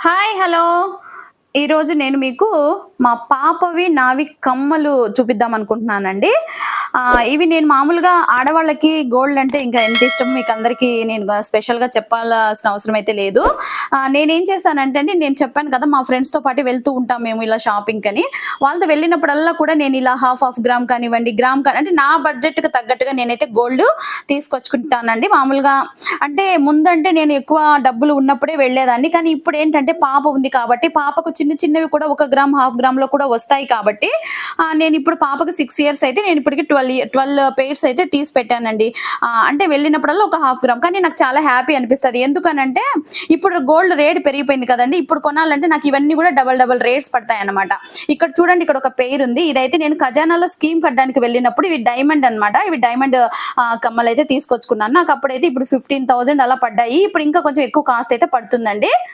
Hi hello. ఈరోజు నేను మీకు మా పాపవి నావి కమ్మలు చూపిద్దాం అనుకుంటున్నానండి. ఇవి నేను మామూలుగా ఆడవాళ్ళకి గోల్డ్ అంటే ఇంకా ఎంత ఇష్టం మీకు అందరికీ నేను స్పెషల్గా చెప్పాల్సిన అవసరం అయితే లేదు. నేనేం చేస్తానంటే అండి నేను చెప్పాను కదా మా ఫ్రెండ్స్తో పాటు వెళ్తూ ఉంటాం మేము ఇలా షాపింగ్ అని. వాళ్ళతో వెళ్ళినప్పుడల్లా కూడా నేను ఇలా హాఫ్ హాఫ్ గ్రామ్ కానివ్వండి గ్రామ్ కానీ అంటే నా బడ్జెట్కి తగ్గట్టుగా నేనైతే గోల్డ్ తీసుకొచ్చుకుంటానండి. మామూలుగా అంటే ముందంటే నేను ఎక్కువ డబ్బులు ఉన్నప్పుడే వెళ్ళేదాన్ని. కానీ ఇప్పుడు ఏంటంటే పాప ఉంది కాబట్టి పాపకు చిన్న చిన్నవి కూడా ఒక గ్రామ్ హాఫ్ గ్రామ్లో కూడా వస్తాయి కాబట్టి నేను ఇప్పుడు పాపకు సిక్స్ ఇయర్స్ అయితే నేను ఇప్పటికి ట్వెల్వ్ ట్వెల్వ్ పేర్స్ అయితే తీసి పెట్టానండి. అంటే వెళ్ళినప్పుడల్లా ఒక హాఫ్ గ్రామ్. కానీ నాకు చాలా హ్యాపీ అనిపిస్తుంది. ఎందుకనంటే ఇప్పుడు గోల్డ్ రేట్ పెరిగిపోయింది కదండి. ఇప్పుడు కొనాలంటే నాకు ఇవన్నీ కూడా డబల్ డబల్ రేట్స్ పడతాయి అనమాట ఇక్కడ చూడండి ఇక్కడ ఒక పేరు ఉంది. ఇదైతే నేను ఖజానాలో స్కీమ్ కట్టడానికి వెళ్ళినప్పుడు ఇవి డైమండ్ అన్నమాట. ఇవి డైమండ్ కమ్మలు అయితే తీసుకొచ్చుకున్నాను. నాకు అప్పుడైతే ఇప్పుడు ఫిఫ్టీన్ అలా పడ్డాయి. ఇప్పుడు ఇంకా కొంచెం ఎక్కువ కాస్ట్ అయితే పడుతుందండి.